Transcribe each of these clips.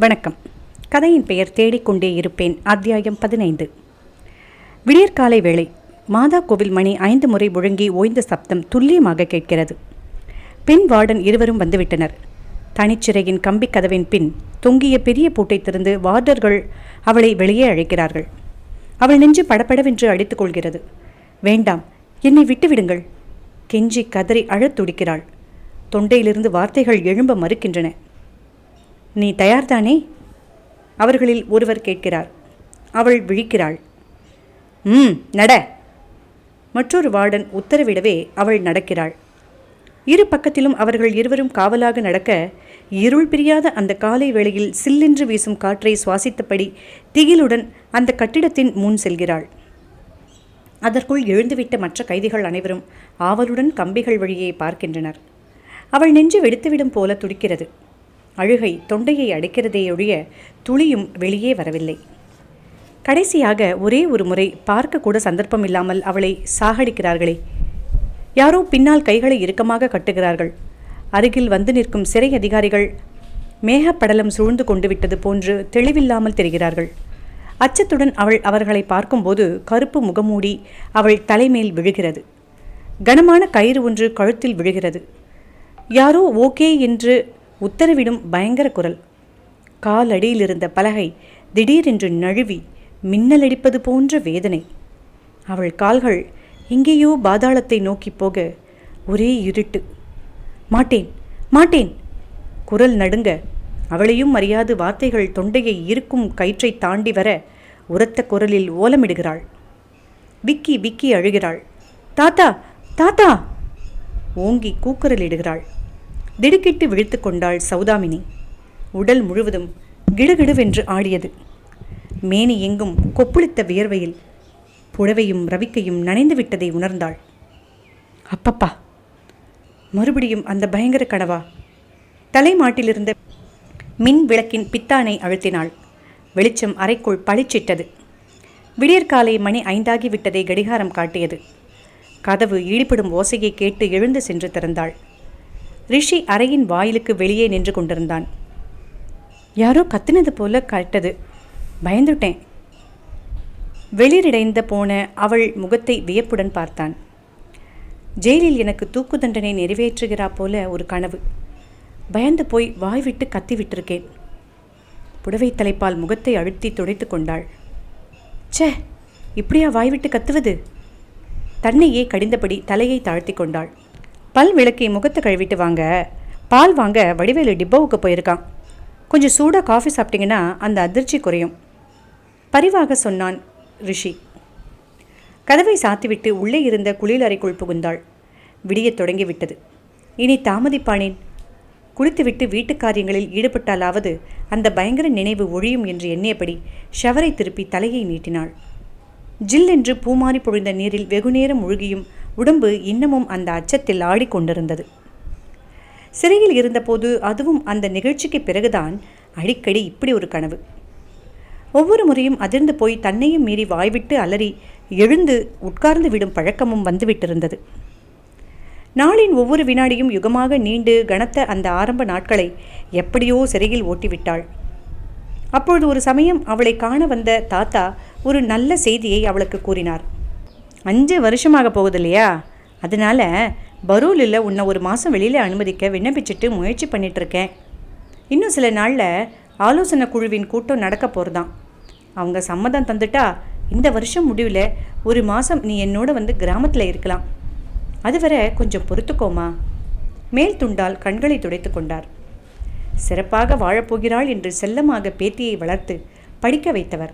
வணக்கம். கதையின் பெயர் தேடிக்கொண்டே இருப்பேன். அத்தியாயம் பதினைந்து. விடியற்காலை வேளை மாதா கோவில் மணி ஐந்து முறை முழங்கி ஓய்ந்த சப்தம் துல்லியமாக கேட்கிறது. பெண் வார்டன் இருவரும் வந்துவிட்டனர். தனிச்சிறையின் கம்பி கதவின் பின் தொங்கிய பெரிய பூட்டை திறந்து வார்டர்கள் அவளை வெளியே அழைக்கிறார்கள். அவள் நெஞ்சு படபடவென்று அடித்துக் கொள்கிறது. வேண்டாம் என்னை விட்டுவிடுங்கள். கெஞ்சி கதறி அழத் துடிக்கிறாள் தொண்டையிலிருந்து வார்த்தைகள் எழும்ப மறுக்கின்றன. நீ தயார்தானே? அவர்களில் ஒருவர் கேட்கிறார். அவள் விழிக்கிறாள். ம் நட. மற்றொரு வார்டன் உத்தரவிடவே அவள் நடக்கிறாள். இரு பக்கத்திலும் அவர்கள் இருவரும் காவலாக நடக்க இருள் பிரியாத அந்த காலை வேளையில் சில்லென்று வீசும் காற்றை சுவாசித்தபடி திகிலுடன் அந்த கட்டிடத்தின் முன் செல்கிறாள். அதற்குள் எழுந்துவிட்ட மற்ற கைதிகள் அனைவரும் ஆவலுடன் கம்பிகள் வழியே பார்க்கின்றனர். அவள் நெஞ்சு வெடித்துவிடும் போல துடிக்கிறது. அழுகை தொண்டையை அடைக்கிறதே ஒழிய துளியும் வெளியே வரவில்லை. கடைசியாக ஒரே ஒரு முறை பார்க்க கூட சந்தர்ப்பம் இல்லாமல் அவளை சாகடிக்கிறார்களே. யாரோ பின்னால் கைகளை இறுக்கமாக கட்டுகிறார்கள். அருகில் வந்து நிற்கும் சிறை அதிகாரிகள் மேகப்படலம் சூழ்ந்து கொண்டு விட்டது போன்று தெளிவில்லாமல் தெரிகிறார்கள். அச்சத்துடன் அவள் அவர்களை பார்க்கும்போது கருப்பு முகமூடி அவள் தலைமேல் விழுகிறது. கனமான கயிறு ஒன்று கழுத்தில் விழுகிறது. யாரோ ஓகே என்று உத்தரவிடும் பயங்கர குரல். காலடியில் இருந்த பலகை திடீரென்று நழுவி மின்னலடிப்பது போன்ற வேதனை. அவள் கால்கள் எங்கேயோ பாதாளத்தை நோக்கி போக ஒரே இருட்டு. மாட்டேன் மாட்டேன்! குரல் நடுங்க அவளையும் அறியாது வார்த்தைகள் தொண்டையை இருக்கும் கயிற்றை தாண்டி வர உரத்த குரலில் ஓலமிடுகிறாள். விக்கி விக்கி அழுகிறாள். தாத்தா தாத்தா! ஓங்கி கூக்குரலிடுகிறாள். திடுக்கிட்டு விழித்து கொண்டாள் சௌதாமினி. உடல் முழுவதும் கிடுகிடுவென்று ஆடியது. மேனி எங்கும் கொப்புளித்த வியர்வையில் புடவையும் ரவிக்கையும் நனைந்து விட்டதை உணர்ந்தாள். அப்பப்பா மறுபடியும் அந்த பயங்கர கனவா? தலைமாட்டிலிருந்த மின் விளக்கின் பித்தானை அழுத்தினாள். வெளிச்சம் அறைக்குள் பளிச்சிட்டது. விடியற்காலை மணி ஐந்தாகி விட்டதை கடிகாரம் காட்டியது. கதவு ஈடுபடும் ஓசையை கேட்டு எழுந்து சென்று திறந்தாள். ரிஷி அறையின் வாயிலுக்கு வெளியே நின்று கொண்டிருந்தான். யாரோ கத்தினது போல கட்டது. பயந்துட்டேன். வெளிரிடைந்த போன அவள் முகத்தை வியப்புடன் பார்த்தான். ஜெயிலில் எனக்கு தூக்கு தண்டனை நிறைவேற்றுகிறா போல ஒரு கனவு. பயந்து போய் வாய் விட்டு கத்தி விட்டிருக்கேன். புடவை தலைப்பால் முகத்தை அழுத்தி துடைத்து கொண்டாள். ச்சே இப்படியா வாய் விட்டு கத்துவது? தன்னையே கடிந்தபடி தலையை தாழ்த்தி கொண்டாள். பல் விளக்கி முகத்தை கழுவிட்டு வாங்க. பால் வாங்க வடிவேலு டிப்போவுக்கு போயிருக்கான். கொஞ்சம் சூடாக காஃபி சாப்பிட்டீங்கன்னா அந்த அதிர்ச்சி குறையும். பரிவாக சொன்னான் ரிஷி. கதவை சாத்திவிட்டு உள்ளே இருந்த குளியலறைக்குள் புகுந்தாள். விடியத் தொடங்கிவிட்டது இனி தாமதிப்பானேன்? குளித்துவிட்டு வீட்டு காரியங்களில் ஈடுபட்டாலாவது அந்த பயங்கர நினைவு ஒழியும் என்று எண்ணியபடி ஷவரை திருப்பி தலையை நீட்டினாள். ஜில்லென்று பூமாறி பொழிந்த நீரில் வெகுநேரம் முழுகியும் உடம்பு இன்னமும் அந்த அச்சத்தில் ஆடிக்கொண்டிருந்தது. சிறையில் இருந்தபோது அதுவும் அந்த நிகழ்ச்சிக்கு பிறகுதான் அடிக்கடி இப்படி ஒரு கனவு. ஒவ்வொரு முறையும் அதிர்ந்து போய் தன்னையும் மீறி வாய்விட்டு அலறி எழுந்து உட்கார்ந்து விடும் பழக்கமும் வந்துவிட்டிருந்தது. நாளின் ஒவ்வொரு வினாடியும் யுகமாக நீண்டு கனத்த அந்த ஆரம்ப நாட்களை எப்படியோ சிறையில் ஓட்டிவிட்டாள். அப்பொழுது ஒரு சமயம் அவளை காண வந்த தாத்தா ஒரு நல்ல செய்தியை அவளுக்கு கூறினார். அஞ்சு வருஷமாக போகுது இல்லையா அதனால் பரூலில் உன்னை ஒரு மாதம் வெளியில் அனுமதிக்க விண்ணப்பிச்சுட்டு முயற்சி பண்ணிகிட்ருக்கேன் இன்னும் சில நாளில் ஆலோசனை குழுவின் கூட்டம் நடக்க போகிறதான் அவங்க சம்மதம் தந்துட்டா இந்த வருஷம் முடிவில் ஒரு மாதம் நீ என்னோட வந்து கிராமத்தில் இருக்கலாம். அதுவரை கொஞ்சம் பொறுத்துக்கோமா? மேல் துண்டால் கண்களை துடைத்து கொண்டார். சிறப்பாக வாழப்போகிறாள் என்று செல்லமாக பேத்தியை வளர்த்து படிக்க வைத்தவர்.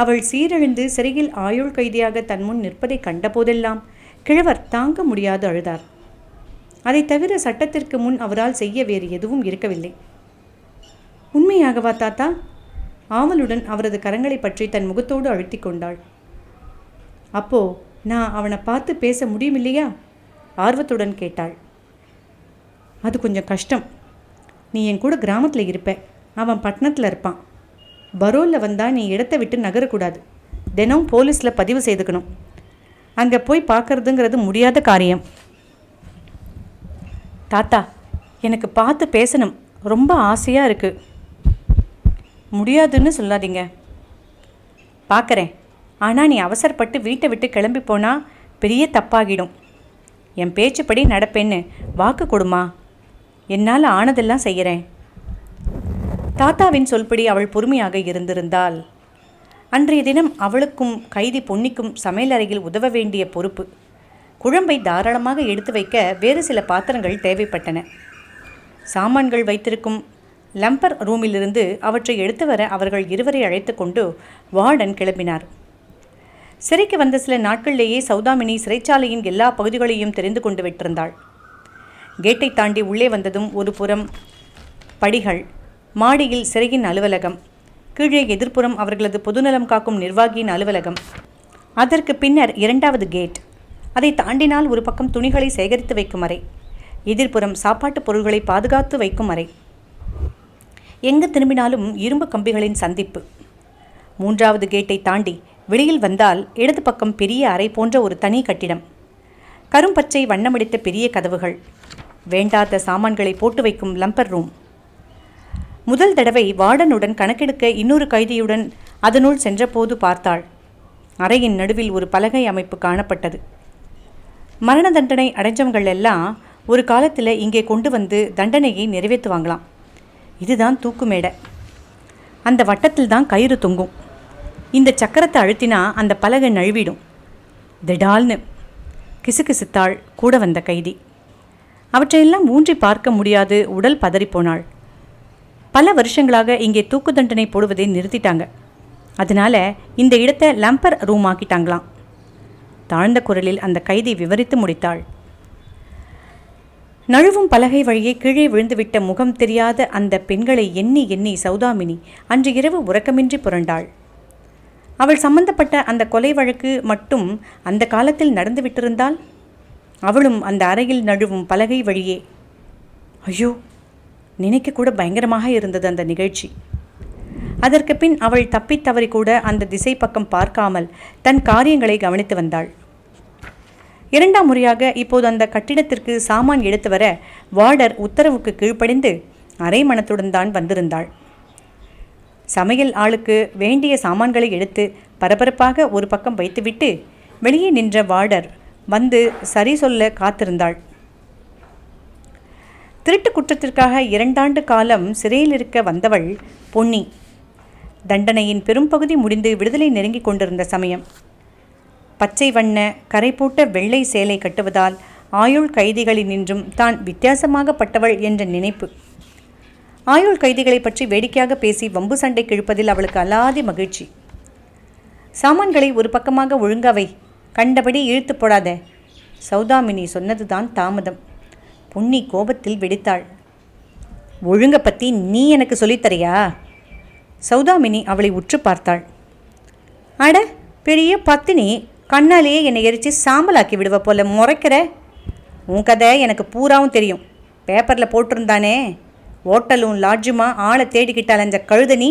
அவள் சீரழிந்து சிறையில் ஆயுள் கைதியாக தன் முன் நிற்பதை கண்டபோதெல்லாம் கிழவர் தாங்க முடியாது அழுதார். அதை தவிர சட்டத்திற்கு முன் அவரால் செய்ய வேறு எதுவும் இருக்கவில்லை. உண்மையாகவா தாத்தா? ஆவலுடன் அவரது கரங்களை பற்றி தன் முகத்தோடு அழுத்தி கொண்டாள். அப்போ நான் அவனை பார்த்து பேச முடியும் இல்லையா ஆர்வத்துடன் கேட்டாள். அது கொஞ்சம் கஷ்டம். நீ என் கூட கிராமத்தில் இருப்ப. அவன் பட்டணத்தில் இருப்பான். பரோலில் வந்தால் நீ இடத்தை விட்டு நகரக்கூடாது. தினம் போலீஸில் பதிவு செய்துக்கணும். அங்கே போய் பார்க்கறதுங்கிறது முடியாத காரியம். தாத்தா எனக்கு பார்த்து பேசணும். ரொம்ப ஆசையாக இருக்குது முடியாதுன்னு சொல்லாதீங்க. பார்க்குறேன் ஆனால் நீ அவசரப்பட்டு வீட்டை விட்டு கிளம்பி போனால் பெரிய தப்பாகிடும். என் பேச்சுப்படி நடப்பேன்னு வாக்கு கொடுமா. என்னால் ஆனதெல்லாம் செய்கிறேன் தாத்தாவின் சொல்படி அவள் பொறுமையாக இருந்திருந்தாள். அன்றைய தினம் அவளுக்கும் கைதி பொன்னிக்கும் சமையலறையில் உதவ வேண்டிய பொறுப்பு. குழம்பை தாராளமாக எடுத்து வைக்க வேறு சில பாத்திரங்கள் தேவைப்பட்டன. சாமான்கள் வைத்திருக்கும் லம்பர் ரூமிலிருந்து அவற்றை எடுத்து வர அவர்கள் இருவரை அழைத்து கொண்டு வார்டன் கிளம்பினார். சிறைக்கு வந்த சில நாட்களிலேயே சௌதாமினி சிறைச்சாலையின் எல்லா பகுதிகளையும் தெரிந்து கொண்டு விட்டிருந்தாள். கேட்டை தாண்டி உள்ளே வந்ததும் ஒரு புறம் படிகள் மாடியில் சிறையின் அலுவலகம். கீழே எதிர்ப்புறம் அவர்களது பொதுநலம் காக்கும் நிர்வாகியின் அலுவலகம். அதற்கு பின்னர் இரண்டாவது கேட். அதை தாண்டினால் ஒரு பக்கம் துணிகளை சேகரித்து வைக்கும் அறை. எதிர்ப்புறம் சாப்பாட்டு பொருள்களை பாதுகாத்து வைக்கும் அறை. எங்கு திரும்பினாலும் இரும்பு கம்பிகளின் சந்திப்பு. மூன்றாவது கேட்டை தாண்டி வெளியில் வந்தால் இடது பக்கம் பெரிய அறை போன்ற ஒரு தனி கட்டிடம். கரும்பச்சை வண்ணமடித்த பெரிய கதவுகள். வேண்டாத சாமான்களை போட்டு வைக்கும் லம்பர் ரூம். முதல் தடவை வார்டனுடன் கணக்கெடுக்க இன்னொரு கைதியுடன் அதனுள் சென்றபோது பார்த்தாள். அறையின் நடுவில் ஒரு பலகை அமைப்பு காணப்பட்டது. மரண தண்டனை அடைஞ்சவங்கள் எல்லாம் ஒரு காலத்தில் இங்கே கொண்டு வந்து தண்டனையை நிறைவேற்றுவாங்களாம். இதுதான் தூக்கு மேடை. அந்த வட்டத்தில் தான் கயிறு தொங்கும். இந்த சக்கரத்தை அழுத்தினா அந்த பலகை நழுவிடும். திடால்னு கிசுகிசுத்தாள் கூட வந்த கைதி. அவற்றையெல்லாம் ஊன்றி பார்க்க முடியாது உடல் பதறிப்போனாள். பல வருஷங்களாக இங்கே தூக்கு தண்டனை போடுவதை நிறுத்திட்டாங்க. அதனால இந்த இடத்தை லம்பர் ரூம் ஆக்கிட்டாங்களாம் தாழ்ந்த குரலில் அந்த கைதி விவரித்து முடித்தாள். நழுவும் பலகை வழியே கீழே விழுந்துவிட்ட முகம் தெரியாத அந்த பெண்களை எண்ணி எண்ணி சௌதாமினி அன்று இரவு உறக்கமின்றி புரண்டாள். அவள் சம்பந்தப்பட்ட அந்த கொலை வழக்கு மட்டும் அந்த காலத்தில் நடந்துவிட்டிருந்தால் அவளும் அந்த அறையில் நழுவும் பலகை வழியே. ஐயோ! நினைக்க கூட பயங்கரமாக இருந்தது அந்த நிகழ்ச்சி. அதற்கு பின் அவள் தப்பித்தவறி கூட அந்த திசை பக்கம் பார்க்காமல் தன் காரியங்களை கவனித்து வந்தாள். இரண்டாம் முறையாக இப்போது அந்த கட்டிடத்திற்கு சாமான் எடுத்து வர வார்டர் உத்தரவுக்கு கீழ்ப்படிந்து அரை மனத்துடன் தான் வந்திருந்தாள். சமையல் ஆளுக்கு வேண்டிய சாமான்களை எடுத்து பரபரப்பாக ஒரு பக்கம் வைத்துவிட்டு வெளியே நின்ற வார்டர் வந்து சரி சொல்ல காத்திருந்தாள். திருட்டு குற்றத்திற்காக இரண்டாண்டு காலம் சிறையில் இருக்க வந்தவள் பொன்னி. தண்டனையின் பெரும்பகுதி முடிந்து விடுதலை நெருங்கிக் கொண்டிருந்த சமயம். பச்சை வண்ண கரை போட்ட வெள்ளை சேலை கட்டுவதால் ஆயுள் கைதிகளினின்றும் தான் வித்தியாசமாகப்பட்டவள் என்ற நினைப்பு. ஆயுள் கைதிகளை பற்றி வேடிக்கையாக பேசி வம்பு சண்டை கிழிப்பதில் அவளுக்கு அலாதி மகிழ்ச்சி. சாமான்களை ஒரு பக்கமாக ஒழுங்கவை கண்டபடி இழுத்து போடாத. சௌதாமினி சொன்னதுதான் தாமதம். பொன்னி கோபத்தில் வெடித்தாள். ஒழுங்க பற்றி நீ எனக்கு சொல்லித்தரியா சௌதாமினி அவளை உற்று பார்த்தாள். அட பெரிய பத்தினி கண்ணாலேயே என்னை எரித்து சாம்பலாக்கி விடுவ போல முறைக்கிற. உன் கதை எனக்கு பூராவும் தெரியும். பேப்பரில் போட்டிருந்தானே. ஓட்டலும் லாட்ஜுமா ஆளை தேடிக்கிட்டு அலைஞ்ச கழுதனி.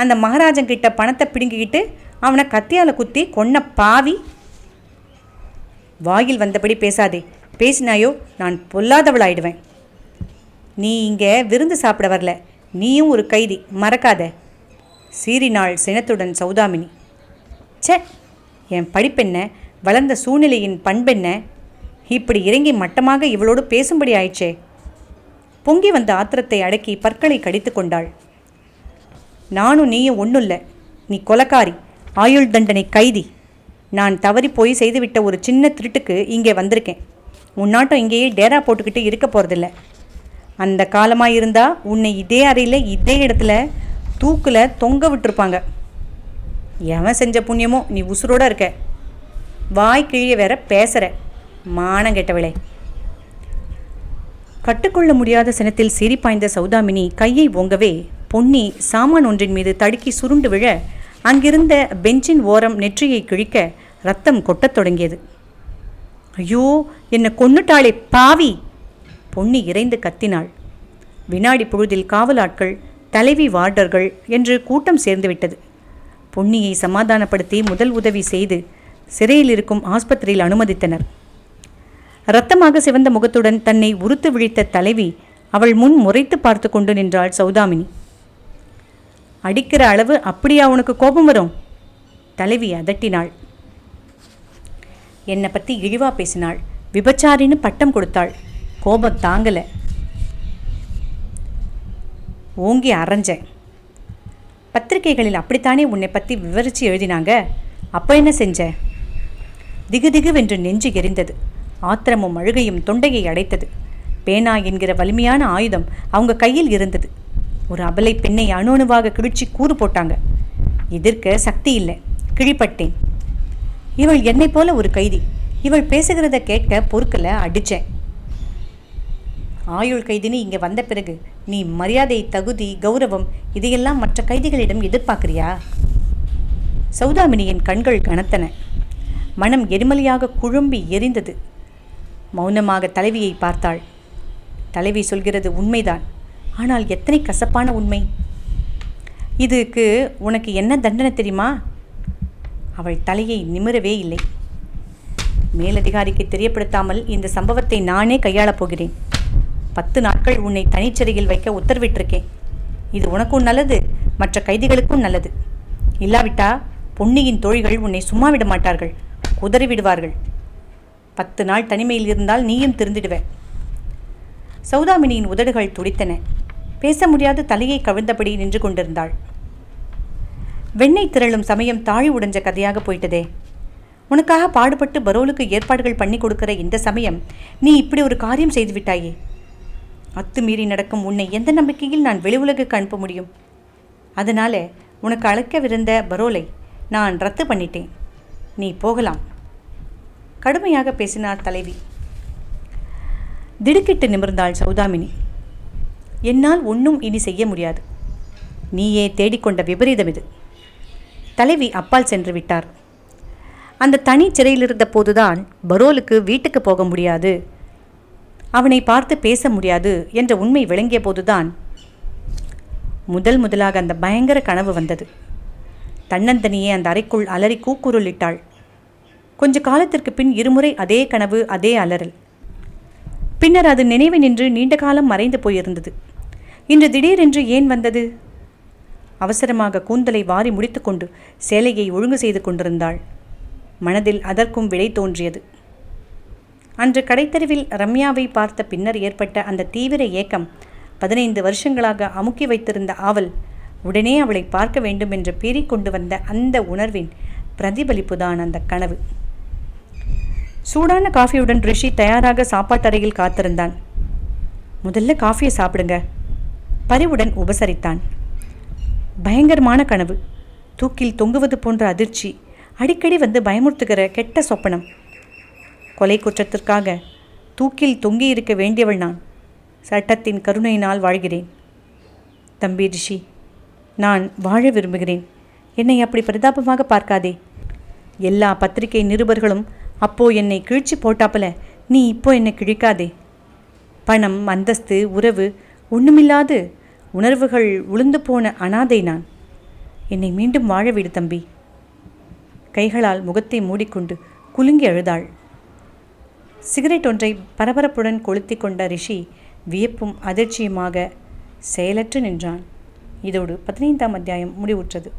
அந்த மகாராஜன்கிட்ட பணத்தை பிடுங்கிக்கிட்டு அவனை கத்தியால் குத்தி கொன்ன பாவி. வாயில் வந்தபடி பேசாதே. பேசினாயோ நான் பொல்லாதவளாயிடுவேன். நீ இங்கே விருந்து சாப்பிட வரல. நீயும் ஒரு கைதி மறக்காத. சீறினாள் சினத்துடன் சௌதாமினி. ச்சே என் படிப்பென்ன? வளர்ந்த சூழ்நிலையின் பண்பென்ன? இப்படி இறங்கி மட்டமாக இவளோடு பேசும்படி ஆயிடுச்சே பொங்கி வந்த ஆத்திரத்தை அடக்கி பற்களை கடித்து கொண்டாள். நானும் நீயும் ஒன்றுல்ல நீ கொலக்காரி ஆயுள் தண்டனை கைதி. நான் தவறி போய் செய்துவிட்ட ஒரு சின்ன திருட்டுக்கு இங்கே வந்திருக்கேன். உன்னாட்டம் இங்கேயே டேரா போட்டுக்கிட்டு இருக்க போகிறதில்ல அந்த காலமாக இருந்தால் உன்னை இதே அறையில் இதே இடத்துல தூக்கில் தொங்க விட்டுருப்பாங்க. எவன் செஞ்ச புண்ணியமோ நீ உசுரோட இருக்க. வாய் கிழிய வேற பேசுகிற மானம் கெட்டவளே. கட்டுக்கொள்ள முடியாத சினத்தில் சிரிப்பாய்ந்த சௌதாமினி கையை ஓங்கவே பொன்னி சாமான் ஒன்றின் மீது தடுக்கி சுருண்டு விழ அங்கிருந்த பெஞ்சின் ஓரம் நெற்றியை கிழிக்க ரத்தம் கொட்டத் தொடங்கியது. ஐயோ என்னை கொன்னுட்டாளே பாவி. பொன்னி இறைந்து கத்தினாள். வினாடி பொழுதில் காவலாட்கள் தலைவி வார்டர்கள் என்று கூட்டம் சேர்ந்துவிட்டது பொன்னியை சமாதானப்படுத்தி முதல் உதவி செய்து சிறையில் இருக்கும் ஆஸ்பத்திரியில் அனுமதித்தனர். இரத்தமாக சிவந்த முகத்துடன் தன்னை உறுத்து விழித்த தலைவி அவள் முன் முறைத்து பார்த்து கொண்டு நின்றாள் சௌதாமினி. அடிக்கிற அளவு அப்படியா உனக்கு கோபம் வரும்? தலைவி அதட்டினாள். என்னை பற்றி இழிவாக பேசினாள். விபச்சாரின்னு பட்டம் கொடுத்தாள். கோபம் தாங்கலை. ஓங்கி அரைஞ்சேன். பத்திரிகைகளில் அப்படித்தானே உன்னை பற்றி விவரித்து எழுதினாங்க? அப்போ என்ன செஞ்ச? திகு திகுவென்று நெஞ்சு எரிந்தது. ஆத்திரமும் அழுகையும் தொண்டையை அடைத்தது. பேனா என்கிற வலிமையான ஆயுதம் அவங்க கையில் இருந்தது. ஒரு அபலை பெண்ணை அணு அணுவாக கிழிச்சு கூறு போட்டாங்க. எதிர்க்க சக்தி இல்லை. கிழிப்பட்டேன். இவள் என்னை போல ஒரு கைதி. இவள் பேசுகிறத கேட்க பொறுக்கல அடிச்சேன். ஆயுள் கைதின்னு இங்கே வந்த பிறகு நீ மரியாதை தகுதி கௌரவம் இதையெல்லாம் மற்ற கைதிகளிடம் எதிர்பார்க்கிறியா? சௌதாமினியின் கண்கள் கனத்தன. மனம் எரிமலையாக குழும்பி எரிந்தது. மௌனமாக தலைவியை பார்த்தாள். தலைவி சொல்கிறது உண்மைதான். ஆனால் எத்தனை கசப்பான உண்மை. இதுக்கு உனக்கு என்ன தண்டனை தெரியுமா? அவள் தலையை நிமிரவே இல்லை. மேலதிகாரிக்கு தெரியப்படுத்தாமல் இந்த சம்பவத்தை நானே கையாளப் போகிறேன். பத்து நாட்கள் உன்னை தனிச்சிறையில் வைக்க உத்தரவிட்டிருக்கேன். இது உனக்கும் நல்லது மற்ற கைதிகளுக்கும் நல்லது. இல்லாவிட்டா பொன்னியின் தோழிகள் உன்னை சும்மா விட மாட்டார்கள் குதறி விடுவார்கள் பத்து நாள் தனிமையில் இருந்தால் நீயும் திருந்திடுவ. சௌதாமினியின் உதடுகள் துடித்தன. பேச முடியாத தலையை கவிழ்ந்தபடி நின்று கொண்டிருந்தாள். வெண்ணெய் திரளும் சமயம் தாழி உடைஞ்ச கதையாக போயிட்டதே. உனக்காக பாடுபட்டு பரோலுக்கு ஏற்பாடுகள் பண்ணி கொடுக்கிற இந்த சமயம் நீ இப்படி ஒரு காரியம் செய்து விட்டாயே. அத்துமீறி நடக்கும் உன்னை எந்த நம்பிக்கையில் நான் வெளி உலகுக்கு அனுப்ப முடியும்? அதனால உனக்கு அழைக்கவிருந்த பரோலை நான் ரத்து பண்ணிட்டேன். நீ போகலாம். கடுமையாக பேசினார் தலைவி. திடுக்கிட்டு நிமிர்ந்தாள் சௌதாமினி. என்னால் ஒன்றும் இனி செய்ய முடியாது. நீயே தேடிக்கொண்ட விபரீதம் இது. தலைவி அப்பால் சென்று விட்டார். அந்த தனி சிறையிலிருந்த போதுதான் பரோலுக்கு வீட்டுக்கு போக முடியாது. அவனை பார்த்து பேச முடியாது என்ற உண்மை விளங்கிய போதுதான் முதல் முதலாக அந்த பயங்கர கனவு வந்தது. தன்னந்தனியே அந்த அறைக்குள் அலறி கூக்குரலிட்டாள் கொஞ்ச காலத்திற்கு பின் இருமுறை அதே கனவு அதே அலறல். பின்னர் அது நினைவு நின்று நீண்ட காலம் மறைந்து போயிருந்தது. இன்று திடீரென்று ஏன் வந்தது? அவசரமாக கூந்தலை வாரி முடித்துக்கொண்டு சேலையை ஒழுங்கு செய்து கொண்டிருந்தாள். மனதில் அதற்கும் விடை தோன்றியது. அன்று கடைத்தெருவில் ரம்யாவை பார்த்த பின்னர் ஏற்பட்ட அந்த தீவிர ஏக்கம் பதினைந்து வருஷங்களாக அமுக்கி வைத்திருந்த ஆவல் உடனே அவளை பார்க்க வேண்டும் என்று பீறிக் கொண்டு வந்த அந்த உணர்வின் பிரதிபலிப்புதான் அந்த கனவு. சூடான காஃபியுடன் ரிஷி தயாராக சாப்பாட்டறையில் காத்திருந்தான். முதல்ல காஃபியை சாப்பிடுங்க. பரிவுடன் உபசரித்தான். பயங்கரமான கனவு. தூக்கில் தொங்குவது போன்ற அதிர்ச்சி. அடிக்கடி வந்து பயமுறுத்துகிற கெட்ட சொப்பனம். கொலை குற்றத்திற்காக தூக்கில் தொங்கி இருக்க வேண்டியவள் நான். சட்டத்தின் கருணையினால் வாழ்கிறேன். தம்பி ரிஷி நான் வாழ விரும்புகிறேன். என்னை அப்படி பரிதாபமாக பார்க்காதே. எல்லா பத்திரிகை நிருபர்களும் அப்போ என்னை கிழிச்சு போட்டாப்பல நீ இப்போ என்னை கிழிக்காதே. பணம் அந்தஸ்து உறவு ஒன்றுமில்லாது உணர்வுகள் உளுந்து போன அனாதை நான். என்னை மீண்டும் வாழவிடு தம்பி. கைகளால் முகத்தை மூடிக்கொண்டு குலுங்கி அழுதாள். சிகரெட் ஒன்றை பரபரப்புடன் கொளுத்தி கொண்ட ரிஷி வியப்பும் அதிர்ச்சியுமாக செயலற்று நின்றான். இதோடு பதினைந்தாம் அத்தியாயம் முடிவுற்றது.